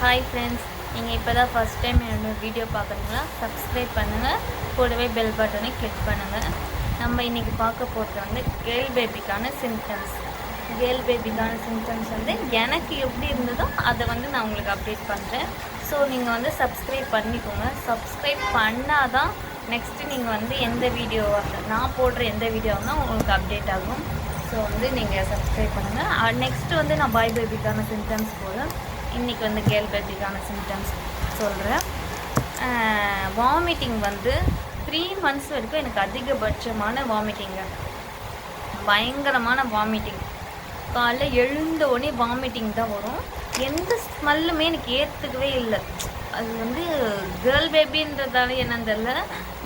Hi friends நீங்கள் இப்போ தான் ஃபஸ்ட் டைம் என்னோட வீடியோ பார்க்குறீங்களா? சப்ஸ்கிரைப் பண்ணுங்கள் கூடவே பெல் பட்டனை கிளிக் பண்ணுங்கள் நம்ம இன்றைக்கி பார்க்க போகிறது வந்து கேர்ள் பேபிக்கான சிம்டம்ஸ் கேர்ள் பேபிக்கான சிம்டம்ஸ் வந்து எனக்கு எப்படி இருந்ததோ அதை வந்து நான் உங்களுக்கு அப்டேட் பண்ணுறேன் ஸோ நீங்கள் வந்து சப்ஸ்கிரைப் பண்ணிக்கோங்க. சப்ஸ்கிரைப் பண்ணால் தான் நெக்ஸ்ட்டு நீங்கள் வந்து எந்த வீடியோ நான் போடுற எந்த வீடியோ இருந்தால் உங்களுக்கு அப்டேட் ஆகும். ஸோ வந்து நீங்கள் சப்ஸ்கிரைப் பண்ணுங்கள் நெக்ஸ்ட்டு வந்து நான் பாய் பேபிக்கான சிம்டம்ஸ் போகிறேன் இன்றைக்கி வந்து கேர்ள் பேபிக்கான சிம்டம்ஸ் சொல்கிறேன் வாமிட்டிங் வந்து த்ரீ மந்த்ஸ் வரைக்கும் எனக்கு அதிகபட்சமான வாமிட்டிங்க பயங்கரமான வாமிட்டிங் காலைல எழுந்த உடனே வாமிட்டிங் தான் வரும். எந்த ஸ்மெல்லுமே எனக்கு ஏற்றுக்கவே இல்லை. அது வந்து கேர்ள் பேபின்றதால என்னன்னு தெரியல.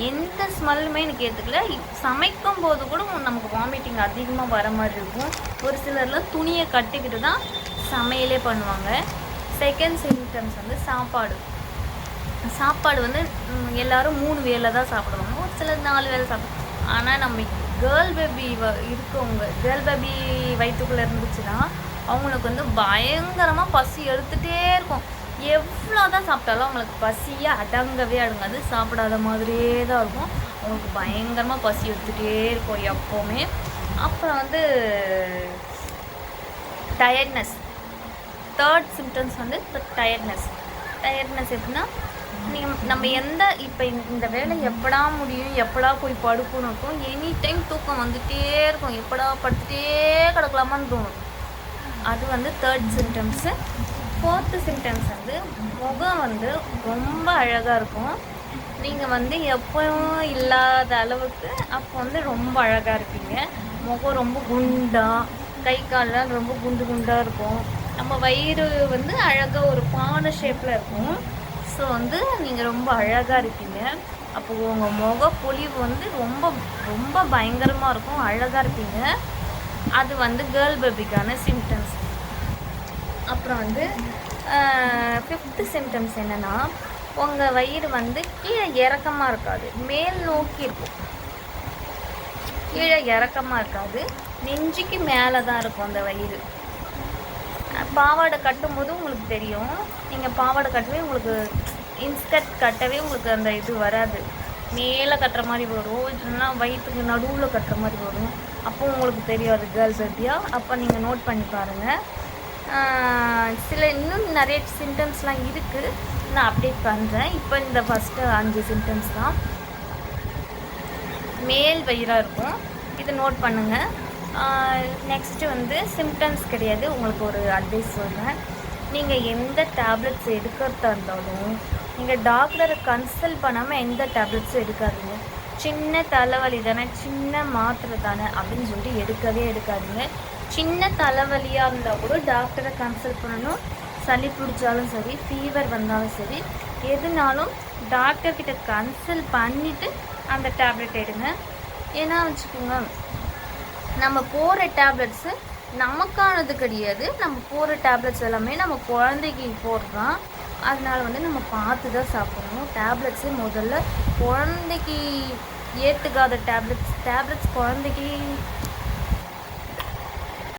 எந்த ஸ்மெல்லுமே எனக்கு ஏற்றுக்கல சமைக்கும் போது கூட நமக்கு வாமிட்டிங் அதிகமாக வர மாதிரி இருக்கும். ஒரு சிலர்லாம் துணியை கட்டிக்கிட்டு தான் சமையலே பண்ணுவாங்க. செகண்ட் சிம்டம்ஸ் வந்து சாப்பாடு. சாப்பாடு வந்து எல்லோரும் மூணு வேலை தான் சாப்பிடுவாங்க. ஒரு சிலர் நாலு வேலை சாப்பிடுவாங்க. ஆனால் நம்ம கேர்ள் பேபி வ இருக்கவங்க கேர்ள் பேபி வயிற்றுக்குள்ளே இருந்துச்சுன்னா அவங்களுக்கு வந்து பயங்கரமாக பசி எடுத்துகிட்டே இருக்கும். எவ்வளோ தான் சாப்பிட்டாலும் அவங்களுக்கு பசியை அடங்கவே அடங்காது. சாப்பிடாத மாதிரியே தான் இருக்கும். அவங்களுக்கு பயங்கரமாக பசி எடுத்துகிட்டே இருக்கும் எப்போவுமே. அப்புறம் வந்து டயர்ட்னஸ் தேர்ட் சிம்டம்ஸ் வந்து டயர்ட்னஸ் டயர்ட்னஸ் எப்படின்னா நீங்கள் நம்ம எந்த இப்போ இந்த வேலை எப்படா முடியும் எப்படா போய் படுக்கணும் இருக்கும் எனி டைம் தூக்கம் வந்துகிட்டே இருக்கும். எப்படா படுத்துகிட்டே கிடக்கலாமான்னு தோணும். அது வந்து தேர்ட் சிம்டம்ஸு ஃபோர்த்து சிம்டம்ஸ் வந்து முகம் வந்து ரொம்ப அழகாக இருக்கும். நீங்கள் வந்து எப்பவும் இல்லாத அளவுக்கு அப்போ வந்து ரொம்ப அழகாக இருப்பீங்க. முகம் ரொம்ப குண்டாக கை கால்லாம் ரொம்ப குண்டு குண்டாக இருக்கும். நம்ம வயிறு வந்து அழகாக ஒரு பானை ஷேப்பில் இருக்கும். ஸோ வந்து நீங்கள் ரொம்ப அழகாக இருப்பீங்க. அப்போது உங்கள் முகப்பொலிவு வந்து ரொம்ப ரொம்ப பயங்கரமாக இருக்கும். அழகாக இருப்பீங்க. அது வந்து கேர்ள் பேபிக்கான சிம்டம்ஸ் அப்புறம் வந்து ஃபிஃப்த்து சிம்டம்ஸ் என்னென்னா உங்கள் வயிறு வந்து கீழே இறக்கமாக இருக்காது. மேல் நோக்கி இருக்கும். கீழே இறக்கமாக இருக்காது. நெஞ்சுக்கு மேலே தான் இருக்கும் அந்த வயிறு. பாவாடை கட்டும் போது உங்களுக்கு தெரியும். நீங்கள் பாவாடை கட்டவே உங்களுக்கு இன்ஸ்கர்ட் கட்டவே உங்களுக்கு அந்த இது வராது. மேலே கட்டுற மாதிரி வரும். இல்லைன்னா வயிற்றுக்கு நடுவில் கட்டுற மாதிரி வரும். அப்போ உங்களுக்கு தெரியும் அது கேர்ள்ஸ் பேபியா அப்போ நீங்கள் நோட் பண்ணி பாருங்கள் சில இன்னும் நிறைய சிம்டம்ஸ்லாம் இருக்குது நான் அப்டேட் பண்ணுறேன் இப்போ இந்த ஃபஸ்ட்டு அஞ்சு சிம்டம்ஸ் தான். மேல் வயிறாக இருக்கும். இதை நோட் பண்ணுங்கள் நெக்ஸ்ட்டு வந்து சிம்டம்ஸ் கிடையாது. உங்களுக்கு ஒரு அட்வைஸ் சொல்கிறேன் நீங்கள் எந்த டேப்லெட்ஸ் எடுக்கிறதா இருந்தாலும் நீங்கள் டாக்டரை கன்சல்ட் பண்ணாமல் எந்த டேப்லெட்ஸும் எடுக்காதீங்க. சின்ன தலைவலி தானே சின்ன மாத்திரை தானே அப்படின்னு சொல்லிட்டு எடுக்கவே எடுக்காதீங்க. சின்ன தலைவலியாக இருந்தால் கூட டாக்டரை கன்சல்ட் பண்ணணும். சளி பிடிச்சாலும் சரி ஃபீவர் வந்தாலும் சரி எதுனாலும் டாக்டர்கிட்ட கன்சல்ட் பண்ணிவிட்டு அந்த டேப்லெட் எடுங்க. ஏன்னா வச்சுக்கோங்க நம்ம போகிற டேப்லெட்ஸு நமக்கானது கிடையாது. நம்ம போகிற டேப்லெட்ஸ் எல்லாமே நம்ம குழந்தைக்கு போடுறோம் அதனால் வந்து நம்ம பார்த்து தான் சாப்பிடணும். டேப்லெட்ஸு முதல்ல குழந்தைக்கு ஏற்றுக்காத டேப்லெட்ஸ் டேப்லெட்ஸ் குழந்தைக்கு